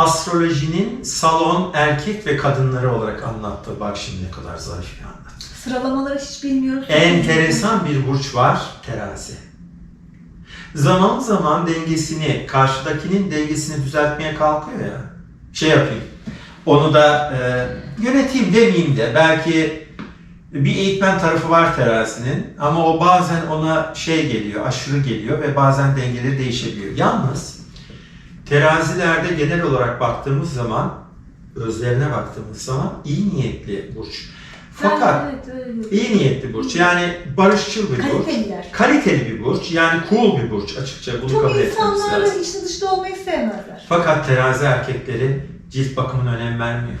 astrolojinin salon erkek ve kadınları olarak anlattı. Bak şimdi ne kadar zarif bir anlat. Sıralamaları hiç bilmiyoruz. Enteresan bir burç var terazi. Zaman zaman dengesini, karşıdakinin dengesini düzeltmeye kalkıyor ya. Şey yapayım. Onu da e, yöneteyim demeyeyim de belki bir eğitmen tarafı var terazinin ama o bazen ona şey geliyor, aşırı geliyor ve bazen dengeleri değişebiliyor. Yalnız terazilerde genel olarak baktığımız zaman, özlerine baktığımız zaman iyi niyetli burç. Fakat evet. İyi niyetli burç. Yani barışçıl bir burç. Kaliteliler. Kaliteli bir burç. Yani cool bir burç açıkça. Bunu Çok kabul etmemiz lazım. içli dışlı olmayı sevmezler. Fakat terazi erkekleri cilt bakımına önem vermiyor.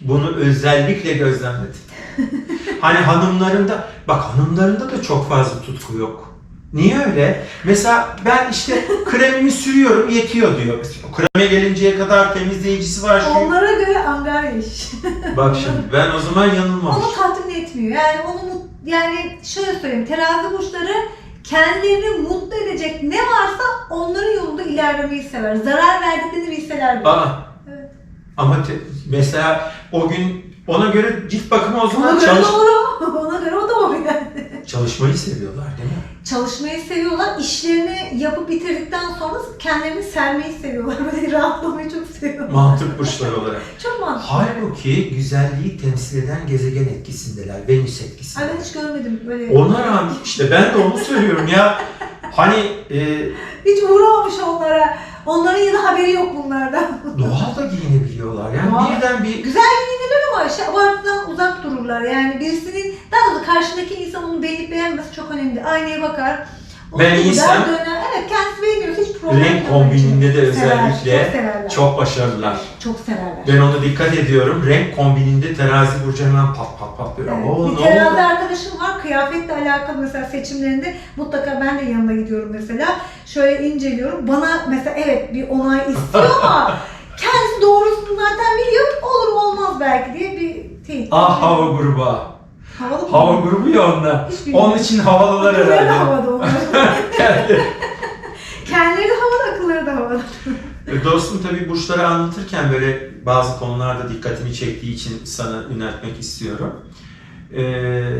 Bunu özellikle gözlemledim. hani hanımlarında, bak hanımlarında da çok fazla tutku yok. Niye öyle? Mesela ben işte kremimi sürüyorum yetiyor diyor. Kreme gelinceye kadar temizleyicisi var. Şu... Onlara göre angarya iş. Bak şimdi ben o zaman yanılmamışım. onu tatmin etmiyor. Yani onu yani şöyle söyleyeyim. Terazi burçları kendilerini mutlu edecek ne varsa onların yolunda ilerlemeyi sever. Zarar verdiklerini bilseler bile. Aa. Evet. Ama te- mesela o gün ona göre cilt bakımı o Ona zaman göre çalış doğru. Ona göre o doğru yani. Çalışmayı seviyorlar değil mi? Çalışmayı seviyorlar. İşlerini yapıp bitirdikten sonra kendilerini sermeyi seviyorlar. Böyle rahatlamayı çok seviyorlar. Mantık burçları olarak. Çok mantıklı. Halbuki güzelliği temsil eden gezegen etkisindeler. Venüs etkisinde. Ay ben hiç görmedim böyle. Ona rağmen işte ben de onu söylüyorum ya. Hani e, Hiç uğramamış onlara. Onların ya da haberi yok bunlardan. doğal da giyinebiliyorlar. Yani Doğal. birden bir Güzel giyinirler ama işte abartıdan uzak dururlar. Yani birisinin, daha doğrusu karşındaki insan onu beğenip beğenmesi çok önemli. Aynaya bakar. onu Ben iyiysem- Döner. Evet kendisi beğeniyorsa hiç problem yok. renk kombininde de Sever, özellikle çok severler. çok başarılılar. Çok severler. Ben ona dikkat ediyorum. Renk kombininde terazi burcu hemen pat pat patlıyor. Evet. Oo, bir terazi oldu? arkadaşım var. Kıyafetle alakalı mesela seçimlerinde mutlaka ben de yanına gidiyorum mesela. Şöyle inceliyorum. Bana mesela evet bir onay istiyor ama kendisi doğrusunu zaten biliyor. Olur olmaz belki diye bir teyit. Ah hava grubu. Havalı mı? Hava grubu ya onlar. Hiç bilmiyorum. Onun için havalılar Akılları da herhalde. havada onlar. Kendileri de havada, akılları da havada. E, Dostum tabii burçları anlatırken böyle bazı konularda dikkatimi çektiği için sana yöneltmek istiyorum. Ee,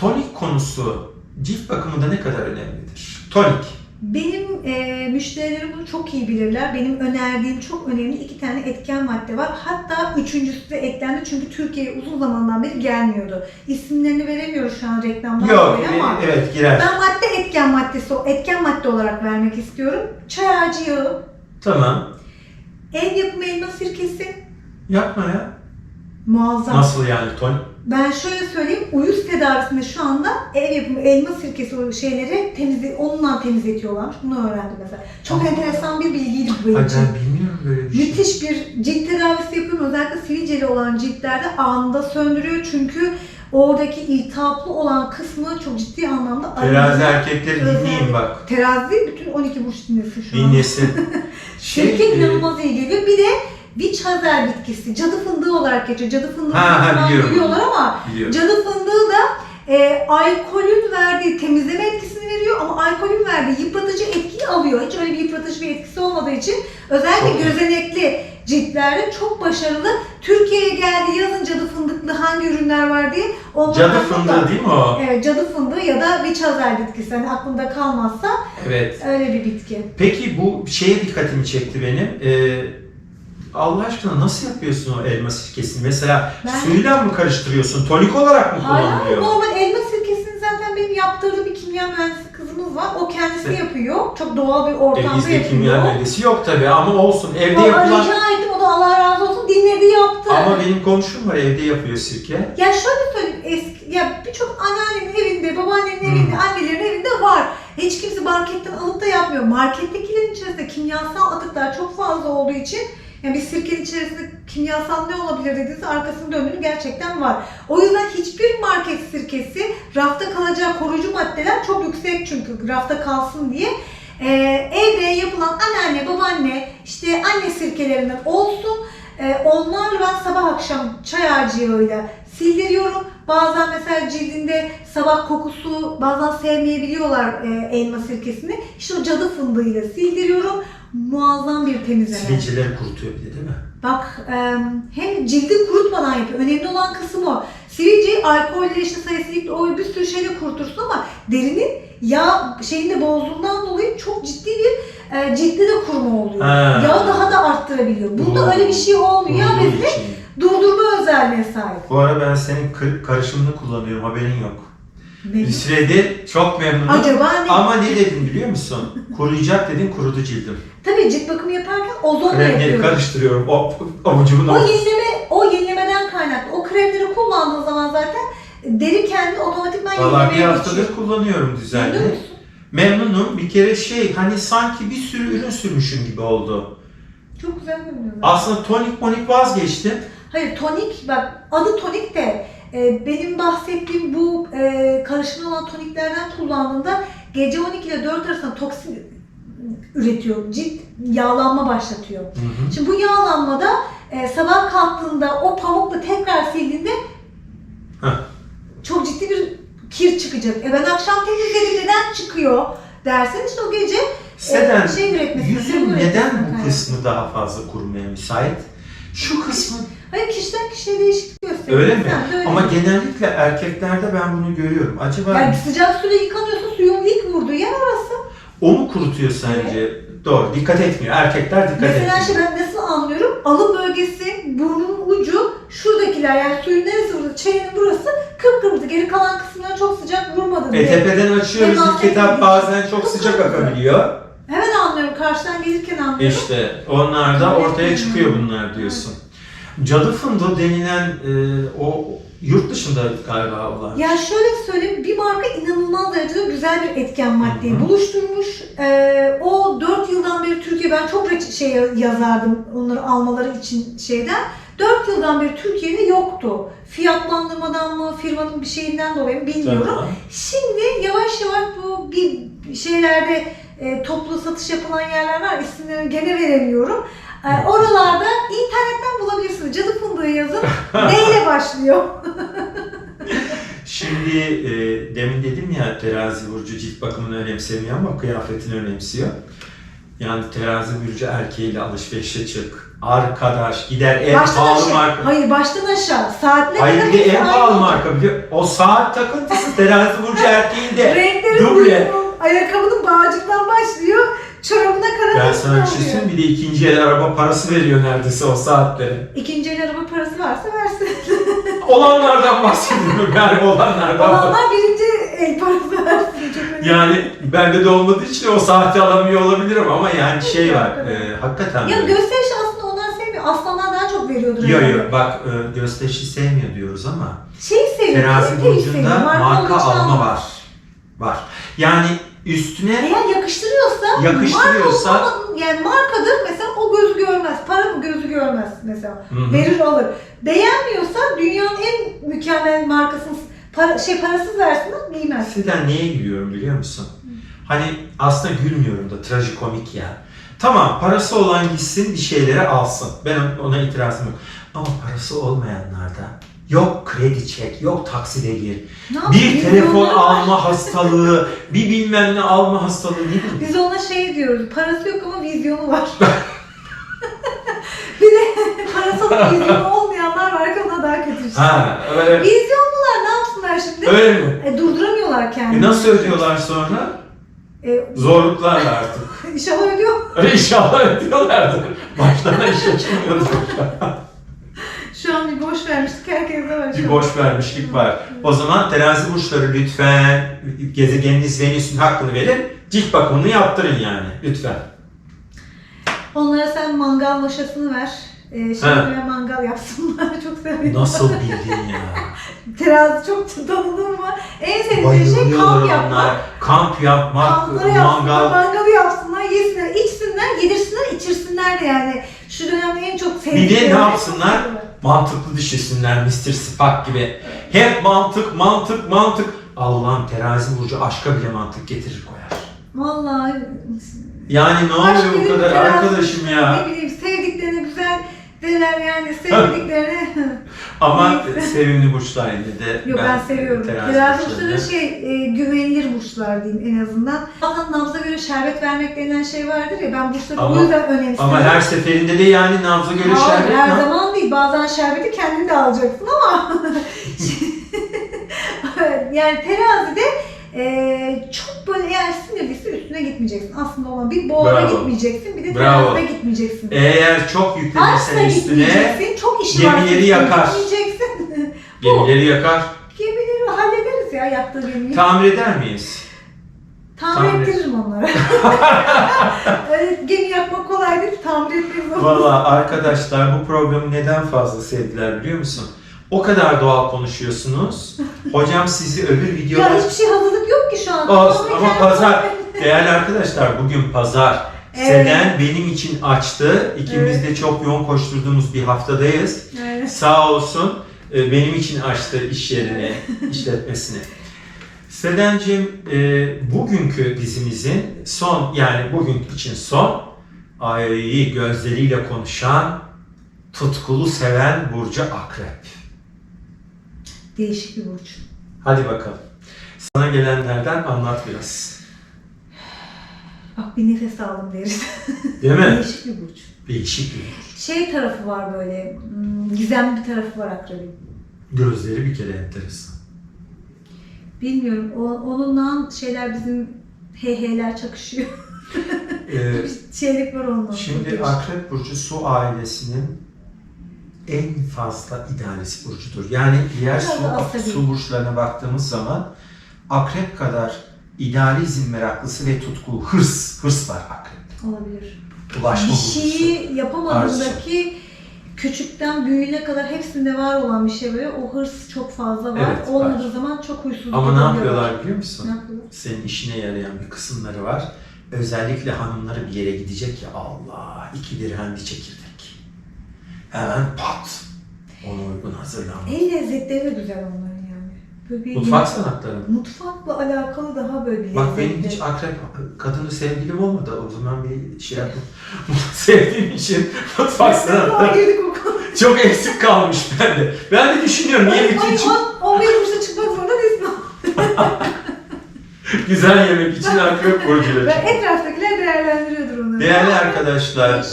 tonik konusu cilt bakımında ne kadar önemlidir? Tonik. Benim e, müşterilerim bunu çok iyi bilirler. Benim önerdiğim çok önemli iki tane etken madde var. Hatta üçüncüsü de eklendi çünkü Türkiye'ye uzun zamandan beri gelmiyordu. İsimlerini veremiyoruz şu an reklamdan Yok, dolayı ama e, evet girer. ben madde etken maddesi, etken madde olarak vermek istiyorum. Çay ağacı yağı, Tamam. ev yapımı elma sirkesi, Yapma ya. muazzam. Nasıl yani tonik? Ben şöyle söyleyeyim, uyuz tedavisinde şu anda ev yapımı elma sirkesi şeyleri temizle, onunla temizletiyorlarmış. Bunu öğrendim mesela. Çok Aa. enteresan bir bilgiydi bu benim için. ben bilmiyorum böyle bir şey. Müthiş bir cilt tedavisi yapıyorum. Özellikle sivilceli olan ciltlerde anında söndürüyor. Çünkü oradaki iltihaplı olan kısmı çok ciddi anlamda Terazi erkekleri dinleyin bak. Terazi bütün 12 burç dinlesin şu an. Dinlesin. Sirke e, inanılmaz iyi geliyor. Bir de Witch Hazel bitkisi. Cadı fındığı olarak geçiyor. Cadı fındığı Ha, ha, biliyorlar ama biliyorum. Cadı fındığı da e, alkolün verdiği temizleme etkisini veriyor ama alkolün verdiği yıpratıcı etkiyi alıyor. Hiç öyle bir yıpratıcı bir etkisi olmadığı için özellikle Çok gözenekli ciltlerde çok başarılı. Türkiye'ye geldi yazın cadı fındıklı hangi ürünler var diye. onlardan Cadı fındığı değil mi o? Evet cadı fındığı ya da witch hazel bitkisi. Hani aklında kalmazsa Evet. öyle bir bitki. Peki bu şeye dikkatimi çekti benim. Ee, Allah aşkına nasıl yapıyorsun o elma sirkesini? Mesela Ben- suyla mı karıştırıyorsun? Tonik olarak mı Hayır, kullanılıyor? normal elma sirkesini zaten benim yaptırdığım bir kimya mühendisi kızımız var. O kendisi Evet. yapıyor. Çok doğal bir ortamda bizde yapıyor. kimya mühendisi yok tabii ama olsun. Evde Valla yapılan... rica ettim o da Allah razı olsun dinledi yaptı. Ama benim komşum var evde yapıyor sirke. Ya şöyle söyleyeyim eski ya birçok anneannenin evinde, babaannenin Hmm. evinde, annelerin evinde var. Hiç kimse marketten alıp da yapmıyor. Markettekilerin içerisinde kimyasal atıklar çok fazla olduğu için yani bir sirkenin içerisinde kimyasal ne olabilir dediğinizde arkasını döndüğünü gerçekten var. O yüzden hiçbir market sirkesi rafta kalacağı koruyucu maddeler çok yüksek çünkü rafta kalsın diye. Ee, evde yapılan anneanne, babaanne, işte anne sirkelerinden olsun. Ee, onlarla ben sabah akşam çay ağacı yağıyla sildiriyorum. Bazen mesela cildinde sabah kokusu bazen sevmeyebiliyorlar e, elma sirkesini. İşte o cadı fındığıyla sildiriyorum. muazzam bir temizleme. Sivilceleri kurutuyor bir de değil mi? Bak e, hem cildi kurutmadan yapıyor. Önemli olan kısım o. Sivilceyi alkolle işte sayısıyla o bir sürü şeyle kurutursun ama derinin yağ şeyinde bozduğundan dolayı çok ciddi bir e, ciltte de kuruma oluyor. Ha. Yağı daha da arttırabiliyor. Bunda Doğru. öyle bir şey olmuyor. Yağ bezini. Durdurma özelliğine sahip. Bu ara ben senin karışımını kullanıyorum haberin yok. Bir Benim. süredir çok memnunum. Acaba ne? Ama ne dedim biliyor musun? Kuruyacak dedin kurudu cildim. Tabii cilt bakımı yaparken ozonla Kremleri yapıyoruz. karıştırıyorum o avucumun O yenileme, o yenilemeden kaynaklı. O kremleri kullandığın zaman zaten deri kendini otomatikman Valla bir yenilemeye haftadır geçiyor. kullanıyorum Memnun düzenli. musun? Memnunum. Bir kere şey hani sanki bir sürü ürün sürmüşüm gibi oldu. Çok güzel görünüyor. Aslında tonik monik vazgeçtim. Hayır tonik bak adı tonik de e, benim bahsettiğim bu e, karışımlı olan toniklerden kullandığında gece 12 ile 4 arasında toksin üretiyor. Cilt yağlanma başlatıyor. Hı hı. Şimdi bu yağlanmada e, sabah kalktığında o pamukla tekrar sildiğinde Heh. çok ciddi bir kir çıkacak. E ben akşam temizledim neden çıkıyor dersen işte o gece Seden, şey üretmesi, yüzün neden bu kısmı daha fazla kurumaya müsait? Şu kısmı Hayır kişiden kişiye değişiklik gösteriyor. öyle mi? Sen öyle. Ama genellikle erkeklerde ben bunu görüyorum. Acaba yani sıcak suyla yıkanıyorsun suyun ilk vurduğu yer orası. o mu kurutuyor sence? Doğru, dikkat etmiyor. Erkekler dikkat Mesela etmiyor. şey ben nasıl anlıyorum? Alın bölgesi, burnun ucu, şuradakiler yani suyun neresi burada? Çenenin burası kıpkırmızı. Geri kalan kısımlara çok sıcak vurmadı diye. E tepeden açıyoruz Temas ilk etap bazen çok sıcak akabiliyor. Hemen anlıyorum. Karşıdan gelirken anlıyorum. İşte onlar da ortaya çıkıyor bunlar diyorsun. Cadı fındığı denilen e, o yurt dışında galiba olan. Ya şöyle söyleyeyim, bir marka inanılmaz derecede güzel bir etken maddeyi Hı hı. buluşturmuş. Ee, o 4 yıldan beri Türkiye, ben çok şey yazardım onları almaları için şeyden. 4 yıldan beri Türkiye'de yoktu. Fiyatlandırmadan mı, firmanın bir şeyinden dolayı mı bilmiyorum. Tamam. Şimdi yavaş yavaş bu bir şeylerde e, toplu satış yapılan yerler var. İsimlerini gene veremiyorum. E, Evet. oralarda internetten bulabilirsiniz. Cadı fındığı yazın. ne ile başlıyor? Şimdi e, demin dedim ya terazi burcu cilt bakımını önemsemiyor ama kıyafetini önemsiyor. Yani terazi burcu erkeğiyle alışverişe çık. Arkadaş gider en baştan pahalı aşağı. marka. Hayır baştan aşağı. Saatle Hayır bir en pahalı marka biliyor. O saat takıntısı terazi burcu erkeğinde. Renkleri Duble. ayakkabının bağcıktan başlıyor. Çorabına kadar Ben sana bir şey söyleyeyim bir de ikinci el araba parası veriyor neredeyse o saatlere. İkinci el araba parası varsa versin. Olanlardan bahsediyorum yani olanlardan. Olanlar birinci el parası versin. Çok önemli. Yani bende de olmadığı için o saati alamıyor olabilirim ama yani şey var e, hakikaten Ya böyle. gösteriş aslında onlar sevmiyor. Aslanlar daha çok veriyordur. Yo herhalde. yo bak e, gösterişi sevmiyor diyoruz ama Şeyi seviyor. terazi kaliteyi seviyor, burcunda marka için alma var. Var. Yani üstüne Eğer yakıştırıyorsa, Yakıştırıyorsa- marka olmadan- yani markadır mesela o gözü görmez. Para mı gözü görmez mesela. Hı hı. Verir alır. Beğenmiyorsa dünyanın en mükemmel markasını para, şey parasız versin giymez. Siden niye gülüyorum biliyor musun? Hani aslında gülmüyorum da trajikomik ya. Tamam parası olan gitsin bir şeyleri alsın. Ben ona itirazım yok. Ama parası olmayanlar da yok kredi çek, yok takside gir. Ne? Bir telefon alma hastalığı, bir bilmem ne alma hastalığı nedir? Biz ona şey diyoruz. Parası yok ama vizyonu var. bir de parası vizyonu olmayanlar var ki ona daha kötü işte. Ha, öyle, Vizyonlular ne yapsınlar şimdi? öyle mi? E, durduramıyorlar E kendini. nasıl ödüyorlar sonra? E, Zorluklarla artık. inşallah ödüyor. Öyle inşallah ödüyorlardır. Baştan da işe çıkmıyordur. Şu an bir boş vermiştik herkese var. Bir boş vermişlik var. O zaman terazi burçları lütfen gezegeniniz Venüs'ün hakkını verin. Cilt bakımını yaptırın yani. Lütfen. Onlara sen mangal maşasını ver. Ee, şimdi mangal yapsınlar. Çok seviyorum. Nasıl bildin ya? Terazi çok tanıdın mı? En sevdiğim şey kamp yapmak. onlar. Kamp yapmak, Kampları yapsınlar, mangal. mangalı yapsınlar, yesinler, içsinler, yedirsinler, içirsinler de yani. Şu dönemde en çok Bir sevdiğim. de ne yapsınlar? Mantıklı düşünsünler Mr. Spock gibi. Hep mantık, mantık, mantık. Allah'ım terazi burcu aşka bile mantık getirir koyar. Vallahi Yani ne oluyor bu kadar arkadaşım ya? Ne bileyim sevdiklerine güzel Dediler yani sevdiklerini. Ama sevimli burçlar yine de Yok ben, seviyorum. Terazi burçları şey e, güvenilir burçlar diyeyim en azından. Bazen nabza göre şerbet vermek denilen şey vardır ya ben burçları Ama- o yüzden önemsiyorum. Ama her seferinde de yani nabza göre Hayır, şerbet her ne- zaman değil. Bazen şerbeti kendin de alacaksın ama yani terazide e, çok böyle eğer sinirliyse üstüne gitmeyeceksin. Aslında olan bir Bravo. gitmeyeceksin. Bir de Bravo. gitmeyeceksin. Eğer çok Açsa yüklenirsen üstüne gitmeyeceksin. Çok işi var. gemileri yakar. Gitmeyeceksin. gemileri yakar. Gemileri hallederiz ya yaktığı gemiyi. Tamir eder miyiz? Tamir Tamir. ettiririm onlara. Öyle gemi yapmak kolay değil, tamir ettiririz Valla arkadaşlar bu programı neden fazla sevdiler biliyor musun? O kadar doğal konuşuyorsunuz. Hocam sizi öbür Ya videoda... hiçbir şey hazırlık ki şu an. Tamamen ama pazar. Değerli arkadaşlar bugün pazar. Evet. Seden benim için açtı. İkimiz de çok yoğun koşturduğumuz bir haftadayız. Evet. Sağ olsun e, benim için açtı iş yerini, işletmesini. Sedencim e, bugünkü dizimizin son yani bugün için son ay gözleriyle konuşan tutkulu seven Burcu Akrep. Değişik bir burç. Hadi bakalım. Sana gelenlerden anlat biraz. Bak bir nefes aldım deriz. Değil mi? Değişik bir burç. Değişik bir burç. Şey tarafı var böyle, hmm, gizemli bir tarafı var akrebin. Gözleri bir kere enteresan. Bilmiyorum, o, onunla şeyler bizim heyheyler çakışıyor. Ee, bir şeylik var onunla. Şimdi Akrep Burcu su ailesinin en fazla idealist burcudur. Yani diğer Biraz su, su burçlarına baktığımız zaman Akrep kadar idealizm meraklısı ve tutku, hırs, hırs var Akrep. Olabilir. Ulaşma Bir şeyi yapamadığındaki küçükten büyüğüne kadar hepsinde var olan bir şey böyle. O hırs çok fazla var. Evet, var. Olmadığı zaman çok huysuz. Ama ne yapıyorlar biliyor musun? Ne yapıyorlar? Senin işine yarayan bir kısımları var. Özellikle hanımları bir yere gidecek ya Allah iki dirhem bir çekirdek. Hemen pat. Ona uygun hazırlanmış. El lezzetleri de güzel onların bir Mutfak sanatları mı? Mutfakla alakalı daha böyle bir Bak benim hiç akrep kadını sevgilim olmadı. O zaman bir şey yapayım. Sevdiğim için mutfak sanatları girdik o çok eksik kalmış bende. Ben de düşünüyorum niye bütün Ay, için on- 11 burçta çıkmak zorunda değilsin. güzel yemek için akrep burcu Ve etraftakiler değerlendiriyordur onu. Değerli arkadaşlar, e,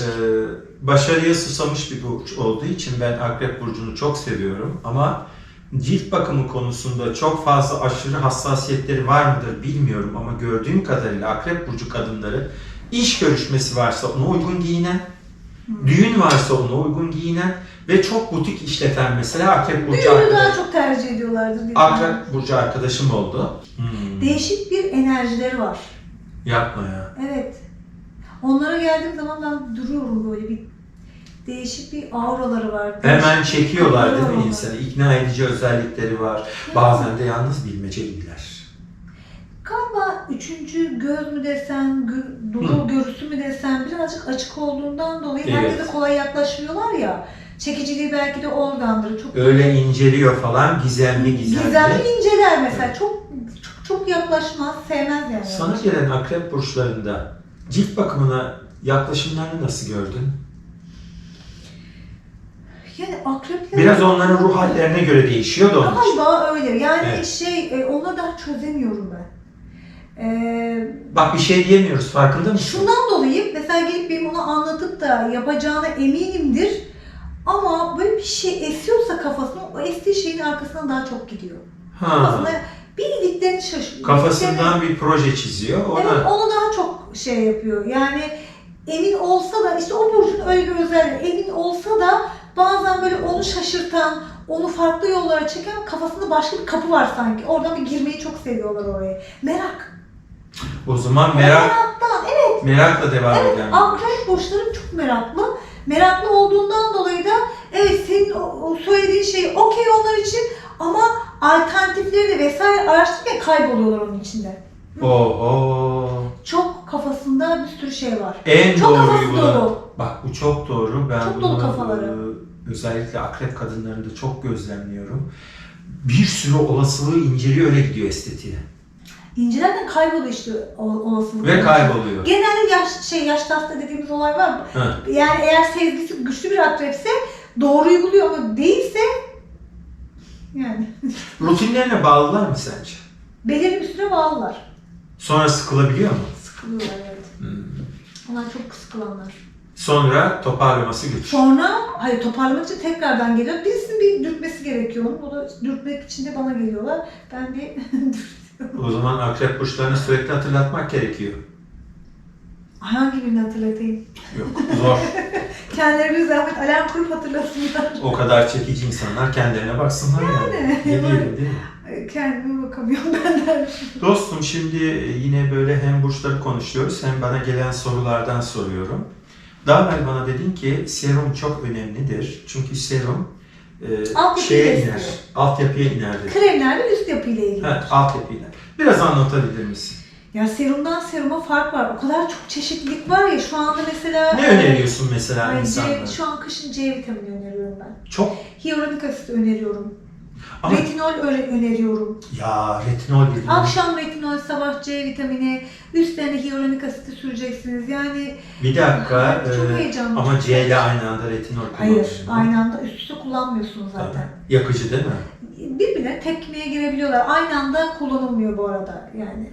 başarıya susamış bir burç olduğu için ben Akrep Burcu'nu çok seviyorum ama cilt bakımı konusunda çok fazla aşırı hassasiyetleri var mıdır bilmiyorum ama gördüğüm kadarıyla Akrep Burcu kadınları iş görüşmesi varsa ona uygun giyinen, Hmm. düğün varsa ona uygun giyinen ve çok butik işleten mesela Akrep Burcu Düğünü arkadaş. daha çok tercih ediyorlardır. Akrep Burcu arkadaşım oldu. Hmm, Değişik bir enerjileri var. Yapma ya. Evet. Onlara geldiğim zaman ben duruyorum böyle bir değişik bir auraları var. Hemen Değişik çekiyorlar değil mi insanı? İkna edici özellikleri var. Bazen de yalnız bilmeceliler. Galiba üçüncü göz mü desem, gö- dolu görüsü mü desem birazcık açık olduğundan dolayı Evet. herkese kolay yaklaşmıyorlar ya. Çekiciliği belki de oradandır. Çok Öyle inceliyor falan gizemli gizemli. gizemli inceler mesela. Çok çok, çok yaklaşmaz, sevmez yani. Sana gelen akrep burçlarında cilt bakımına yaklaşımlarını nasıl gördün? Yani akrepler... Biraz onların ruh hallerine göre değişiyor da onun için. Galiba öyle. Yani Evet. şey, e, onu daha çözemiyorum ben. Ee, Bak bir şey diyemiyoruz farkında mısın? şundan dolayı mesela gelip benim onu anlatıp da yapacağına eminimdir. Ama böyle bir şey esiyorsa kafasına, o estiği şeyin arkasından daha çok gidiyor. Ha. Kafasına bildiklerini şaşırıyor. Kafasından bir proje çiziyor. Evet, Ona onu daha çok şey yapıyor. Yani emin olsa da işte o burcun öyle bir özelliği. Emin olsa da bazen böyle onu şaşırtan, onu farklı yollara çeken kafasında başka bir kapı var sanki. Oradan bir girmeyi çok seviyorlar oraya. Merak. o zaman merak Meraktan. Evet. merakla devam eden. bir Akrep burçları çok meraklı. Meraklı olduğundan dolayı da evet senin o, söylediğin şey okey onlar için ama alternatifleri de vesaire araştırırken kayboluyorlar onun içinde. Oho. Çok kafasında bir sürü şey var. En Çok doğruyu buna. dolu. Bak bu çok doğru. Ben Çok dolu kafaları. Özellikle akrep kadınlarında çok gözlemliyorum. Bir sürü olasılığı inceliyor öyle gidiyor estetiğe. İncilerden kayboluyor işte o- olasılık. Ve kayboluyor. Genelde yaş, şey yaş tahta dediğimiz olay var. Ha. Yani eğer sezgisi güçlü bir akrepse doğruyu buluyor ama değilse yani Rutinlerine bağlılar mı sence? belirli bir süre bağlılar. Sonra sıkılabiliyor mu? Sıkılıyorlar evet. Hmm. Onlar çok sıkılanlar. Sonra toparlaması güç. Sonra hayır toparlamak için tekrardan geliyor. Birisinin bir dürtmesi gerekiyor onu. O da dürtmek için de bana geliyorlar. Ben bir O zaman akrep burçlarını sürekli hatırlatmak gerekiyor. hangi birini hatırlatayım? Yok zor. Kendileri bir zahmet alarm kurup hatırlasınlar. o kadar çekici insanlar kendilerine baksınlar yani. Yani. Ne diyelim değil mi? Kendime bakamıyorum ben de. Dostum şimdi yine böyle hem burçları konuşuyoruz hem bana gelen sorulardan soruyorum. Daha evvel bana dedin ki serum çok önemlidir. Çünkü serum e, Altyapıyı şeye besliyor. iner, altyapıya iner. Kremlerle üst yapıyla ilgili. Ha, altyapı iner. Biraz anlatabilir misin? Ya serumdan seruma fark var. O kadar çok çeşitlilik var ya şu anda mesela... Ne öneriyorsun mesela insanlara? şu an kışın C vitamini öneriyorum ben. Çok Hyaluronik asit öneriyorum. Ama Retinol öre- öneriyorum. ya retinol dedim. Akşam retinol, sabah C vitamini, üstlerine hyaluronik asiti süreceksiniz. Yani Bir dakika. çok e, heyecanlı. ama C ile aynı anda retinol hayır, kullanıyorsun. aynı anda üst üste kullanmıyorsunuz Tamam. zaten. Yakıcı değil mi? Birbirine tepkimeye girebiliyorlar. Aynı anda kullanılmıyor bu arada yani.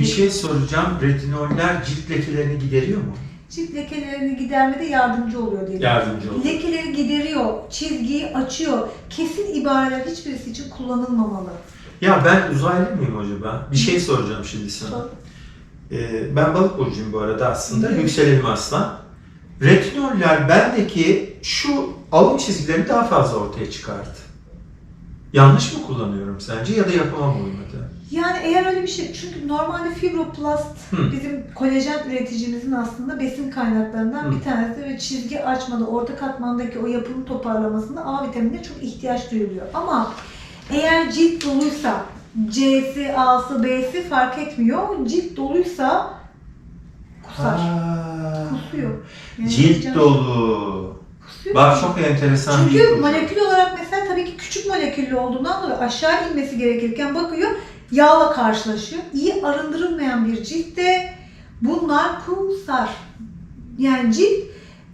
Bir şey soracağım. Retinoller cilt lekelerini gideriyor mu? Cilt lekelerini gidermede yardımcı oluyor diye. Yardımcı oluyor. Lekeleri gideriyor, çizgiyi açıyor. Kesin ibareler hiçbirisi için kullanılmamalı. Ya ben uzaylı mıyım acaba? Bir şey soracağım şimdi sana. Sor. Ee, ben balık burcuyum bu arada aslında. Evet. Yükselenim aslan. Retinoller bendeki şu alım çizgilerini daha fazla ortaya çıkarttı. Yanlış mı kullanıyorum sence ya da yapıma mı uymadı? Yani eğer öyle bir şey, çünkü normalde fibroplast Hı. bizim kolajen üreticimizin aslında besin kaynaklarından Hı. bir tanesi ve çizgi açmada, orta katmandaki o yapının toparlamasında A vitaminine çok ihtiyaç duyuluyor. Ama eğer cilt doluysa, C'si, A'sı, B'si fark etmiyor. Cilt doluysa kusar. Ha. Kusuyor. Yani Cilt dolu. kusuyor. Bak çok enteresan bir Çünkü ipucu. molekül olarak mesela tabii ki küçük moleküllü olduğundan dolayı aşağı inmesi gerekirken bakıyor yağla karşılaşıyor. İyi arındırılmayan bir ciltte bunlar kusar. Yani cilt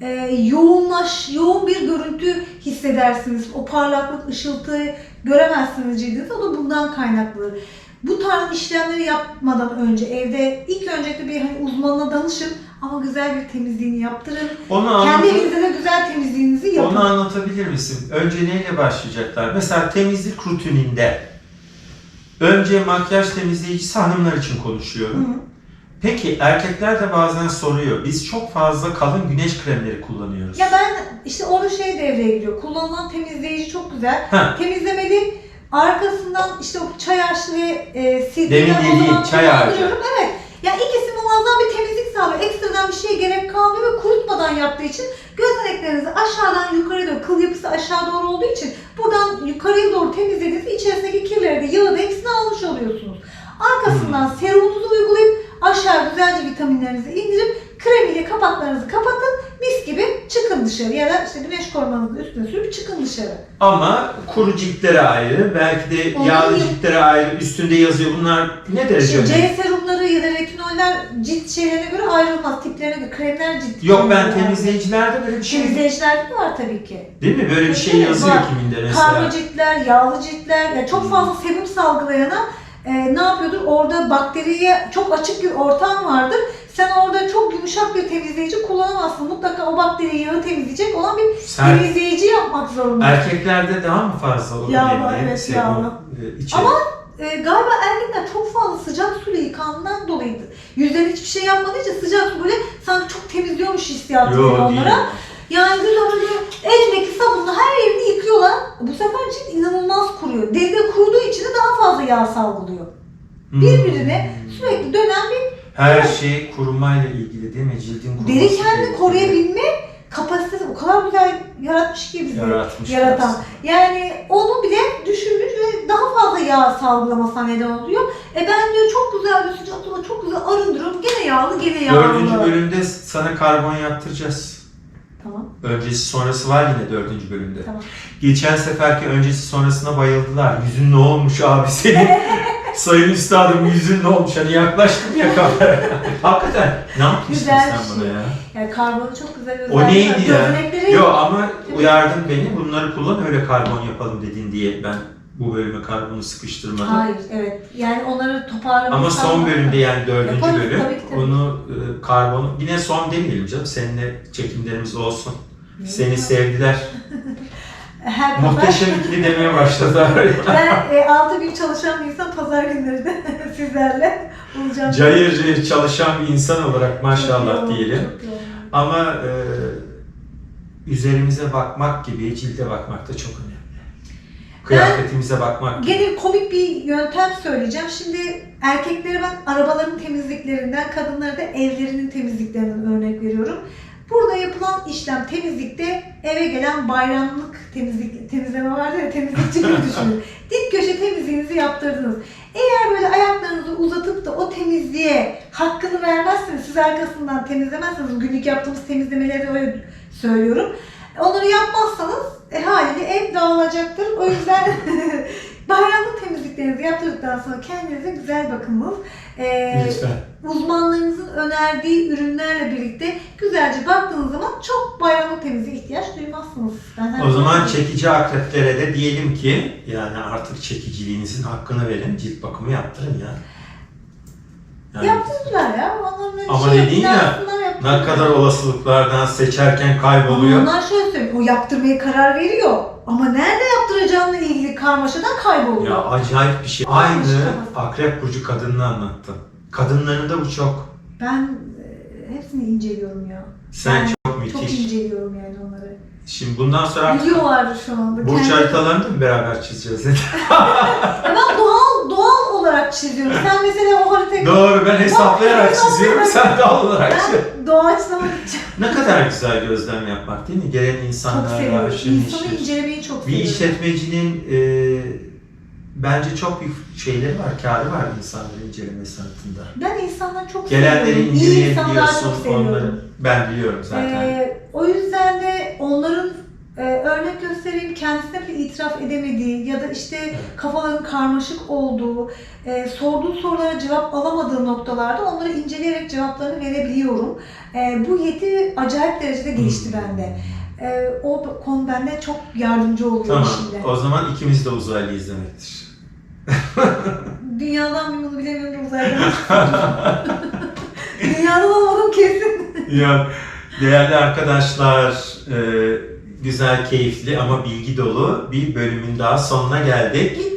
e, yoğunlaş, yoğun bir görüntü hissedersiniz. O parlaklık, ışıltı göremezsiniz cildinizde. O da bundan kaynaklı. Bu tarz işlemleri yapmadan önce evde ilk öncelikle bir hani uzmanına danışın ama güzel bir temizliğini yaptırın. Onu Kendi evinizde de güzel temizliğinizi yapın. Onu anlatabilir misin? Önce neyle başlayacaklar? Mesela temizlik rutininde. Önce makyaj temizleyicisi hanımlar için konuşuyorum. Hı. Peki erkekler de bazen soruyor. Biz çok fazla kalın güneş kremleri kullanıyoruz. Ya ben işte orada şey devreye giriyor. Kullanılan temizleyici çok güzel. Ha. Temizlemeli. Arkasından işte o çay ağaçlı ve e, sirkeden Demin dediğin çay ağacı. Evet. Ya ikisi muazzam bir temizlik sağlıyor. Ekstradan bir şeye gerek kalmıyor ve kurutmadan yaptığı için gözeneklerinizi aşağıdan yukarı doğru, kıl yapısı aşağı doğru olduğu için buradan yukarıya doğru temizlediğinizde içerisindeki kirleri de yağı da hepsini almış oluyorsunuz. Arkasından Hmm. serumunuzu uygulayıp aşağı güzelce vitaminlerinizi indirip kremiyle kapaklarınızı kapatın mis gibi çıkın dışarı ya da işte güneş korumanızın üstüne sürüp çıkın dışarı. Ama kuru ciltlere ayrı, belki de Onu yağlı yap- ciltlere ayrı üstünde yazıyor. Bunlar ne derece Şimdi önemli? C serumları ya da retinoller cilt şeylerine göre ayrılmaz. Tiplerine göre kremler cilt Yok ben temizleyicilerde böyle bir şey Temizleyiciler de var tabii ki. Değil mi? Böyle bir şey Evet, yazıyor var. kiminde mesela. Karma ciltler, yağlı ciltler, yani çok Hmm. fazla sebum salgılayana e, ne yapıyordur? Orada bakteriye çok açık bir ortam vardır. Sen orada çok yumuşak bir temizleyici kullanamazsın. Mutlaka o bakteri yağı temizleyecek olan bir Sen temizleyici yapmak zorundasın. erkeklerde daha mı fazla o Yağlı, evet, sebum, yağlı. e, içerik? Ama e, galiba erkekler çok fazla sıcak suyla yıkandığından dolayıydı. Yüzlerine hiçbir şey yapmadığı için sıcak su böyle sanki çok temizliyormuş hissiyatı veriyor değil. onlara. Yani de böyle elindeki sabunla her yerini yıkıyorlar. Bu sefer cilt inanılmaz kuruyor. Deride kuruduğu için de daha fazla yağ salgılıyor. Hmm. Birbirine Sürekli dönen bir Her şey kurumayla ilgili değil mi? Cildin kuruması. deri kendini koruyabilme kapasitesi o kadar güzel yaratmış ki bizi. Yaratmış. yaratan. aslında. Yani onu bile düşünmüş ve daha fazla yağ salgılamasına neden oluyor. E ben diyor çok güzel bir sıcak suda çok güzel arındırıyorum. Gene yağlı gene yağlı. Dördüncü bölümde sana karbon yaptıracağız. Tamam Öncesi sonrası var yine dördüncü bölümde. tamam. Geçen seferki öncesi sonrasına bayıldılar. Yüzün ne olmuş abi senin? Sayın üstadım yüzün ne olmuş? Hani yaklaştım ya kameraya. Hakikaten ne yapmışsın Güzel sen bir buna şey. ya? Yani karbonu çok güzel O özellikler. neydi ya? Yok ama uyardın beni. Bunları kullan öyle karbon yapalım dedin diye ben bu bölüme karbonu sıkıştırmadım. Hayır, evet. Yani onları toparlamak Ama son bölümde yani dördüncü Yaparız, bölüm tabii ki, tabii. onu e, karbon yine son demeyelim canım seninle çekimlerimiz olsun. Seni sevdiler. Her pazar, Muhteşem ikili demeye başladılar. ben e, 6 gün çalışan bir insan pazar günleri de sizlerle olacağım. Cayır cayır çalışan bir insan olarak maşallah Çok diyelim. çok. Ama e, üzerimize bakmak gibi cilde bakmak da çok önemli. Kıyafetimize bakmak gibi. Gene komik bir yöntem söyleyeceğim. Şimdi erkeklere ben arabaların temizliklerinden, kadınlara da evlerinin temizliklerinden örnek veriyorum. Burada yapılan işlem temizlikte eve gelen bayramlık temizlik temizleme vardı ya temizlikçi gibi düşünün. Dik köşe temizliğinizi yaptırdınız. Eğer böyle ayaklarınızı uzatıp da o temizliğe hakkını vermezseniz, siz arkasından temizlemezseniz, günlük yaptığımız temizlemeleri öyle söylüyorum. Onları yapmazsanız e, haliyle ev dağılacaktır. O yüzden bayramlık temizliklerinizi yaptırdıktan sonra kendinize güzel bakınız. E, uzmanlarınızın önerdiği ürünlerle birlikte güzelce baktığınız zaman çok bayramlık temizliğe ihtiyaç duymazsınız. Ben O zaman zaman- çekici akreplere de diyelim ki yani artık çekiciliğinizin hakkını verin, cilt bakımı yaptırın ya. Yani Yaptırdılar ya. Onların Ama şey, dedin ya, yaptılar, ne yaptılar. kadar olasılıklardan seçerken kayboluyor. Onlar şöyle söyleyeyim, o yaptırmaya karar veriyor. Ama nerede yaptıracağınla ilgili karmaşadan kayboluyor. Ya acayip bir şey. Ay, Aynı işte. akrep burcu kadınını anlattım. Kadınlarında bu çok. Ben e, hepsini inceliyorum ya. Sen Ben çok Çok müthiş. inceliyorum yani onları. Şimdi bundan sonra artık Biliyorlardı şu anda. burç Kendi- haritalarını da mı beraber çizeceğiz? Ya ben doğal olarak çiziyorum. Sen mesela o haritayı... Doğru ben hesaplayarak çiziyorum sen doğal olarak çiz. Ben doğaçlama. Ne kadar güzel gözlem yapmak değil mi? Gelen Çok insanlarla seviyorum. İnsanı incelemeyi çok Bir seviyorum. işletmecinin e, bence çok büyük şeyleri var, kârı var insanları inceleme sanatında. Ben insanları çok Gelenleri seviyorum. İyi insanları daha çok inceleyebiliyorsun, seviyorum. onları ben biliyorum zaten. Ee, o yüzden de onların e, örnek göstereyim kendisine bile itiraf edemediği ya da işte kafaların karmaşık olduğu, e, sorduğu sorulara cevap alamadığı noktalarda onları inceleyerek cevaplarını verebiliyorum. E, bu yeti acayip derecede gelişti bende. E, o konu bende çok yardımcı oluyor Tamam, işimde. o zaman ikimiz de uzaylı izlemektir. Dünyadan bir bunu bilemiyorum uzaydan. Dünyadan olmadım kesin. ya değerli arkadaşlar, e, güzel, keyifli ama bilgi dolu bir bölümün daha sonuna geldik.